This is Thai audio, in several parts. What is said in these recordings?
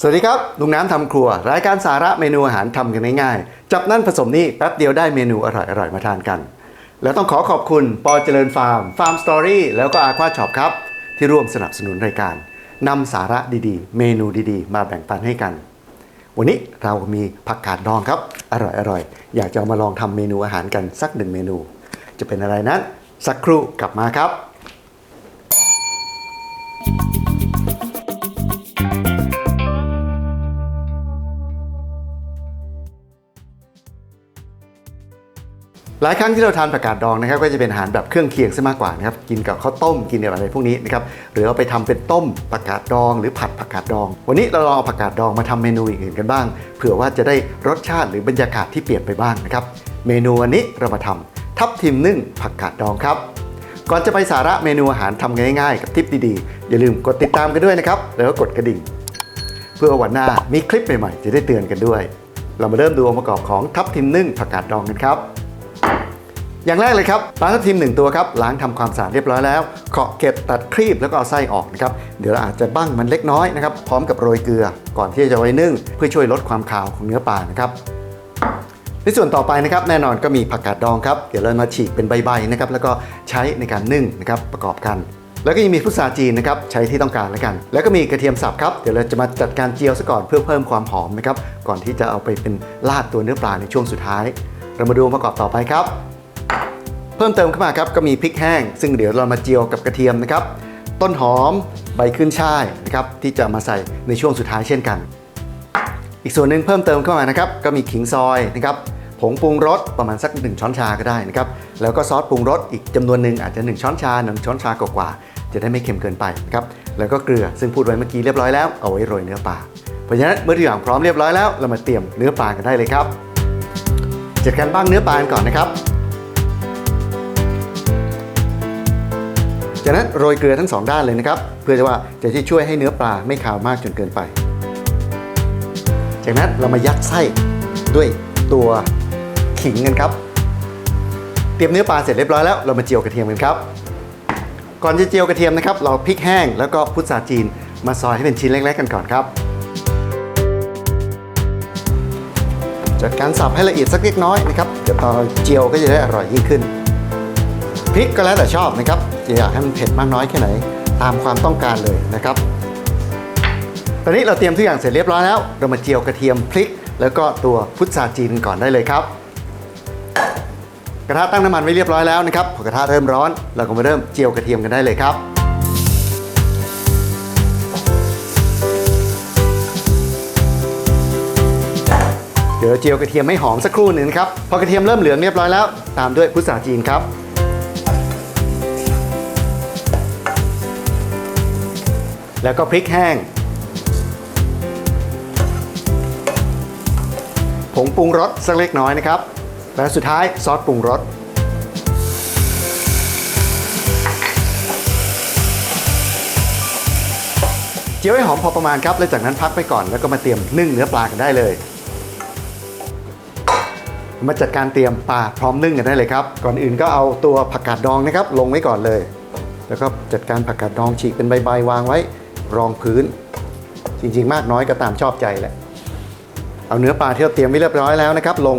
สวัสดีครับ ลุงน้ำทำครัว รายการสาระเมนูอาหารทำกันง่ายๆ จับนั่นผสมนี่แป๊บเดียวได้เมนูอร่อยๆ มาทานกัน แล้วต้องขอขอบคุณปอเจริญฟาร์ม ฟาร์มสตอรี่แล้วก็อาควาช็อปครับ ที่ร่วมสนับสนุนรายการนำสาระดีๆ เมนูดีๆ มาแบ่งปันให้กัน วันนี้เรามีผักกาดดองครับ อร่อยๆ อยากจะเอามาลองทำเมนูอาหารกันสักหนึ่งเมนู จะเป็นอะไรนั้นสักครู่กลับมาครับ หลายครั้งที่เราทานผักกาดดองนะครับก็จะเป็นอาหารแบบเครื่องเคียงซะมากกว่านะครับกินกับข้าวต้มกินกับอะไรพวกนี้นะครับหรือเอาไปทำเป็นต้มผักกาดดอง หรือผัดผักกาดดอง วันนี้เราลองเอาผักกาดดองมาทำเมนูอื่นกันบ้าง เผื่อว่าจะได้รสชาติหรือบรรยากาศที่เปลี่ยนไปบ้างนะครับเมนูวันนี้เรามาทำทับทิมนึ่งผักกาดดองครับก่อนจะไปสาระเมนูอาหารทำง่ายๆ กับทิปดีๆ อย่าลืมกดติดตามกันด้วยนะครับ แล้วก็กดกระดิ่ง เพื่อวันหน้ามีคลิปใหม่ๆ จะได้เตือนกันด้วย เรามาเริ่มดูองค์ประกอบของทับทิมนึ่งผักกาดดองกันครับ อย่างแรกเลยครับปลาทับทิม1ตัวครับล้างทำความสะอาดเรียบร้อยแล้วเคาะเกล็ดตัดครีบแล้วก็เอาไส้ออกนะครับเดี๋ยวเราอาจจะบั้งมันเล็กน้อยนะครับพร้อมกับโรยเกลือ ก่อนที่จะไว้นึ่ง เพื่อช่วยลดความคาวของเนื้อปลานะครับในส่วนต่อไปนะครับแน่นอนก็มีผักกาดดองครับเดี๋ยวเรามาฉีกเป็นใบๆนะครับแล้วก็ใช้ในการนึ่งนะครับประกอบกัน แล้วก็ยังมีพุทราจีนนะครับใช้ที่ต้องการแล้วกัน แล้วก็มีกระเทียมสับครับเดี๋ยวเราจะมาจัดการเจียวซะก่อนเพื่อเพิ่มความหอมนะครับก่อนที่จะเอาไปเป็นลาดตัวเนื้อปลาในช่วงสุดท้าย เรามาดูประกอบต่อไปครับ เพิ่มเติมเข้ามาครับก็มีพริกแห้ง ซึ่งเดี๋ยวเรามาเจียวกับกระเทียมนะครับ ต้นหอมใบขึ้นช่ายนะครับที่จะมาใส่ในช่วงสุดท้ายเช่นกัน อีกส่วนหนึ่งเพิ่มเติมเข้ามานะครับก็มีขิงซอยนะครับผงปรุงรสประมาณสัก 1 ช้อนชาก็ได้นะครับแล้วก็ซอสปรุงรสอีกจำนวนหนึ่งอาจจะ 1 ช้อนชา 1 ช้อนชากว่าๆจะได้ไม่เค็มเกินไปนะครับแล้วก็เกลือซึ่งพูดไว้เมื่อกี้เรียบร้อยแล้วเอาไว้โรยเนื้อปลาเพราะฉะนั้นเมื่อทุกอย่างพร้อมเรียบร้อยแล้วเรามาเตรียมเนื้อปลากันได้เลยครับจัดการบ้างเนื้อปลากันก่อนนะครับ จากนั้นโรยเกลือทั้งสองด้านเลยนะครับ เพื่อจะว่าจะที่ช่วยให้เนื้อปลาไม่คาวมากจนเกินไป จากนั้นเรามายัดไส้ด้วยตัวขิงกันครับ เตรียมเนื้อปลาเสร็จเรียบร้อยแล้วเรามาเจียวกระเทียมกันครับ ก่อนจะเจียวกระเทียมนะครับ เราพริกแห้งแล้วก็พุทราจีนมาซอยให้เป็นชิ้นเล็ก ๆ กันก่อนครับจัดการสับให้ละเอียดสักเล็กน้อยนะครับเดี๋ยวตอนเจียวก็จะได้อร่อยยิ่งขึ้นพริกก็แล้วแต่ชอบนะครับ จะอยากให้มันเผ็ดมากน้อยแค่ไหน ตามความต้องการเลยนะครับ ตอนนี้เราเตรียมทุกอย่างเสร็จเรียบร้อยแล้ว เรามาเจียวกระเทียมพริก แล้วก็ตัวพุทราจีนก่อนได้เลยครับ กระทะตั้งน้ำมันไว้เรียบร้อยแล้วนะครับพอกระทะเริ่มร้อน เราก็มาเริ่มเจียวกระเทียมกันได้เลยครับเดี๋ยวเจียวกระเทียมให้หอมสักครู่หนึ่งครับ พอกระเทียมเริ่มเหลืองเรียบร้อยแล้ว ตามด้วยพุทราจีนครับ แล้วก็พริกแห้ง ผงปรุงรสสักเล็กน้อยนะครับ และสุดท้ายซอสปรุงรสเจียวให้หอมพอประมาณครับ แล้วจากนั้นพักไปก่อนแล้วก็มาเตรียมนึ่งเนื้อปลากันได้เลย มาจัดการเตรียมปลาพร้อมนึ่งกันได้เลยครับ ก่อนอื่นก็เอาตัวผักกาดดองนะครับ ลงไว้ก่อนเลย แล้วก็จัดการผักกาดดองฉีกเป็นใบๆวางไว้ รองพื้น จริง ๆ มากน้อยก็ตามชอบใจแหละ เอาเนื้อปลาที่เราเตรียมไว้เรียบร้อยแล้วนะครับ ลง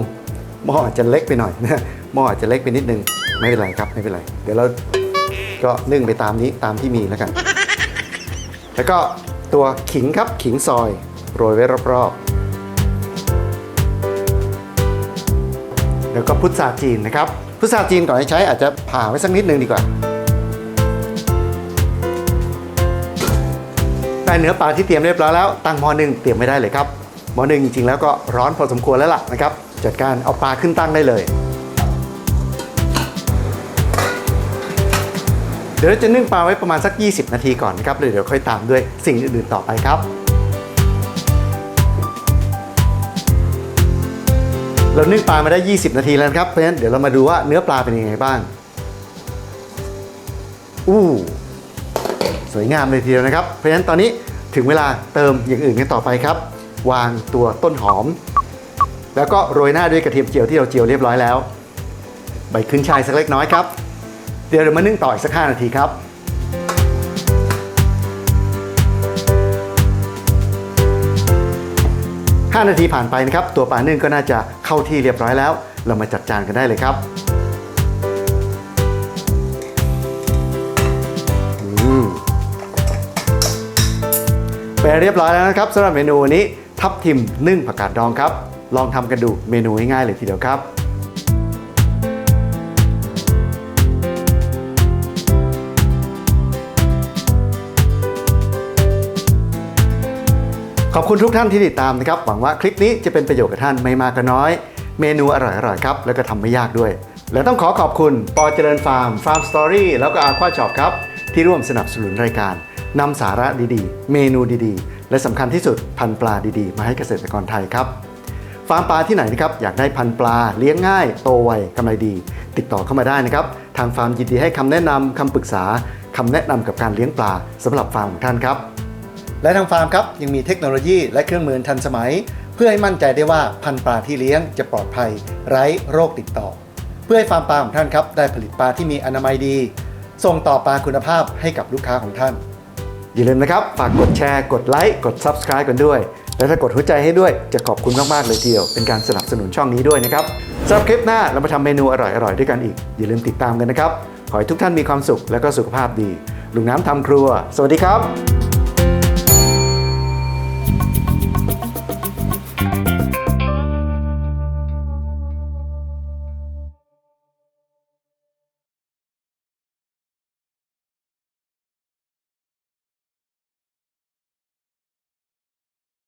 หม้ออาจจะเล็กไปหน่อยนะหม้ออาจจะเล็กไปนิดนึงไม่เป็นไรครับไม่เป็นไร เดี๋ยวเราก็นึ่งไปตามนี้ตามที่มีแล้วกัน แล้วก็ตัวขิงครับขิงซอยโรยไว้รอบๆแล้วก็พุทราจีนนะครับ พุทราจีนก่อนใช้อาจจะผ่าไว้สักนิดนึงดีกว่า เนื้อปลาที่เตรียมเรียบร้อยแล้วตั้งหม้อนึ่งเตรียมไม่ได้เลยครับหม้อนึ่งจริงๆแล้วก็ร้อนพอสมควรแล้วล่ะนะครับจัดการเอาปลาขึ้นตั้งได้เลยเดี๋ยวเราจะนึ่งปลาไว้ประมาณสัก 20 นาทีก่อนนะครับเลยเดี๋ยวค่อยตามด้วยสิ่งอื่นๆต่อไปครับ เรานึ่งปลามาได้ 20 นาทีแล้วครับเพราะฉะนั้นเดี๋ยวเรามาดูว่าเนื้อปลาเป็นยังไงบ้างอู้ สวยงามเลยทีเดียวนะครับ เพราะฉะนั้นตอนนี้ถึงเวลาเติมอย่างอื่นกันต่อไปครับ วางตัวต้นหอม แล้วก็โรยหน้าด้วยกระเทียมเจียวที่เราเจียวเรียบร้อยแล้ว ใบขึ้นชายสักเล็กน้อยครับ เดี๋ยวเรามานึ่งต่ออีกสัก5นาทีครับ5นาทีผ่านไปนะครับ ตัวปลานึ่งก็น่าจะเข้าที่เรียบร้อยแล้ว เรามาจัดจานกันได้เลยครับ เป็นเรียบร้อยแล้วนะครับสำหรับเมนูวันนี้ทับทิมนึ่งผักกาดดองครับ ลองทำกันดูเมนูง่ายๆเลยทีเดียวครับขอบคุณทุกท่านที่ติดตามนะครับ หวังว่าคลิปนี้จะเป็นประโยชน์กับท่านไม่มากก็น้อย เมนูอร่อยๆครับ แล้วก็ทำไม่ยากด้วย และต้องขอขอบคุณ ปอเจริญฟาร์มฟาร์มสตอรี่แล้วก็อาควาช็อปครับ ที่ร่วมสนับสนุนรายการ นำสาระดีๆ เมนูดีๆ และสำคัญที่สุดพันปลาดีๆ มาให้เกษตรกรไทยครับ ฟาร์มปลาที่ไหนนะครับอยากได้พันปลาเลี้ยงง่าย โตไวกำไรดี ติดต่อเข้ามาได้นะครับ ทางฟาร์มยินดีให้คำแนะนำคำปรึกษาคำแนะนำกับการเลี้ยงปลาสำหรับฟาร์มของท่านครับและทางฟาร์มครับยังมีเทคโนโลยีและเครื่องมือทันสมัย เพื่อให้มั่นใจได้ว่าพันธุ์ปลาที่เลี้ยงจะปลอดภัย ไร้โรคติดต่อ เพื่อให้ฟาร์มปลาของท่านครับได้ผลิตปลาที่มีอนามัยดี ส่งต่อปลาคุณภาพให้กับลูกค้าของท่าน อย่าลืมนะครับ ฝากกดแชร์ กดไลค์ กด Subscribe กันด้วย และถ้ากดหัวใจให้ด้วยจะขอบคุณมาก ๆ เลยทีเดียว เป็นการสนับสนุนช่องนี้ด้วยนะครับสำหรับคลิปหน้าเรามาทำเมนูอร่อย ๆ ด้วยกันอีก อย่าลืมติดตามกันนะครับ ขอให้ทุกท่านมีความสุขและก็สุขภาพดี ลุงน้ำทำครัว สวัสดีครับ